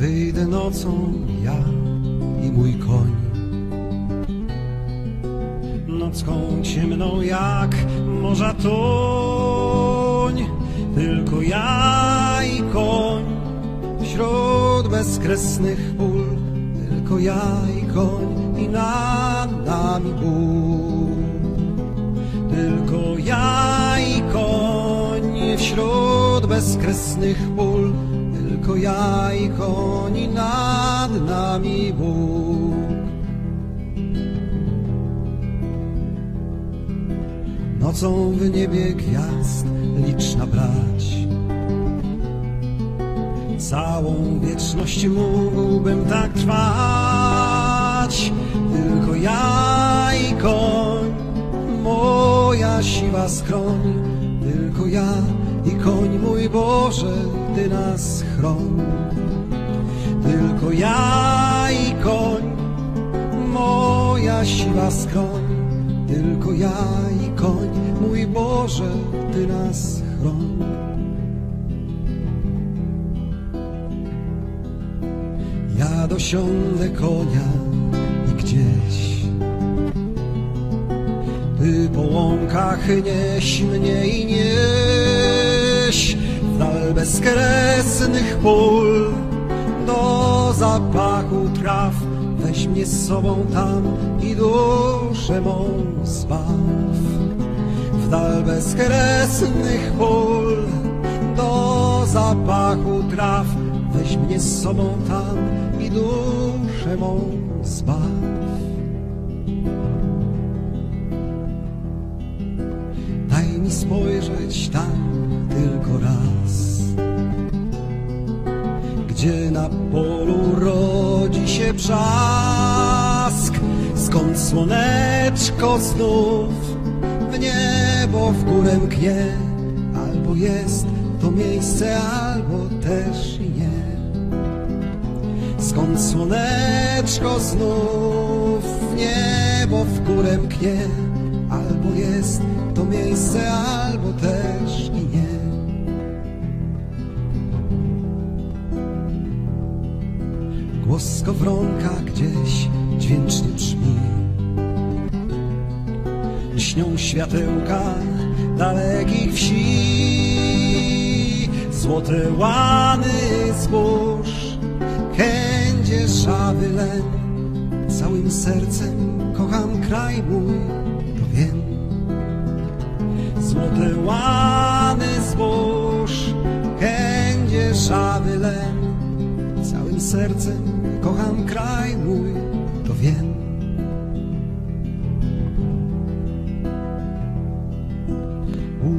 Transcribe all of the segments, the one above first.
Wyjdę nocą ja i mój koń. Nocką ciemną jak morza toń, tylko ja i koń wśród bezkresnych pól, tylko ja i koń i nad nami Bóg. Tylko ja i koń wśród bezkresnych pól, tylko ja i koń i nad nami Bóg. Nocą w niebie gwiazd liczna brać. Całą wieczność mógłbym tak trwać, tylko ja i koń, moja siła skroń, tylko ja i koń, mój Boże, Ty nas chroń. Tylko ja i koń, moja siła skroń, tylko ja i koń, mój Boże, Ty nas chroń. Ja dosiądę konia Po łąkach nieś mnie i nieś dal bezkresnych pól. Do zapachu traw Weź mnie z sobą tam i duszę mą zbaw. W dal bezkresnych pól. Do zapachu traw Weź mnie z sobą tam i duszę mą zbaw. Spojrzeć tam tylko raz, gdzie na polu rodzi się brzask, skąd słoneczko znów w niebo w górę mknie, albo jest to miejsce, albo też nie. Skąd słoneczko znów w niebo w górę mknie, albo jest to miejsce, albo też i nie. Głos skowronka gdzieś dźwięcznie brzmi. Lśnią światełka dalekich wsi, złote łany zbóż, kędzierzawy len. Całym sercem kocham kraj mój, Sercem kocham kraj mój, to wiem.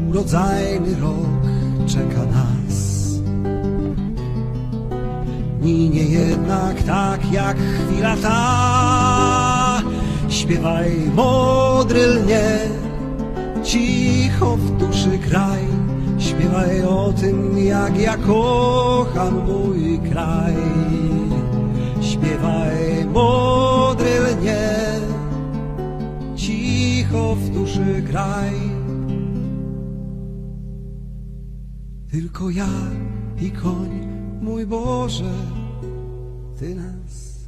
Urodzajny rok czeka nas. Minie jednak tak jak chwila ta. Śpiewaj modry lnie, cicho w duszy kraj. Śpiewaj o tym, jak ja kocham mój kraj. Śpiewaj modry lnie, cicho w duszy kraj. Tylko ja i koń, mój Boże, Ty nas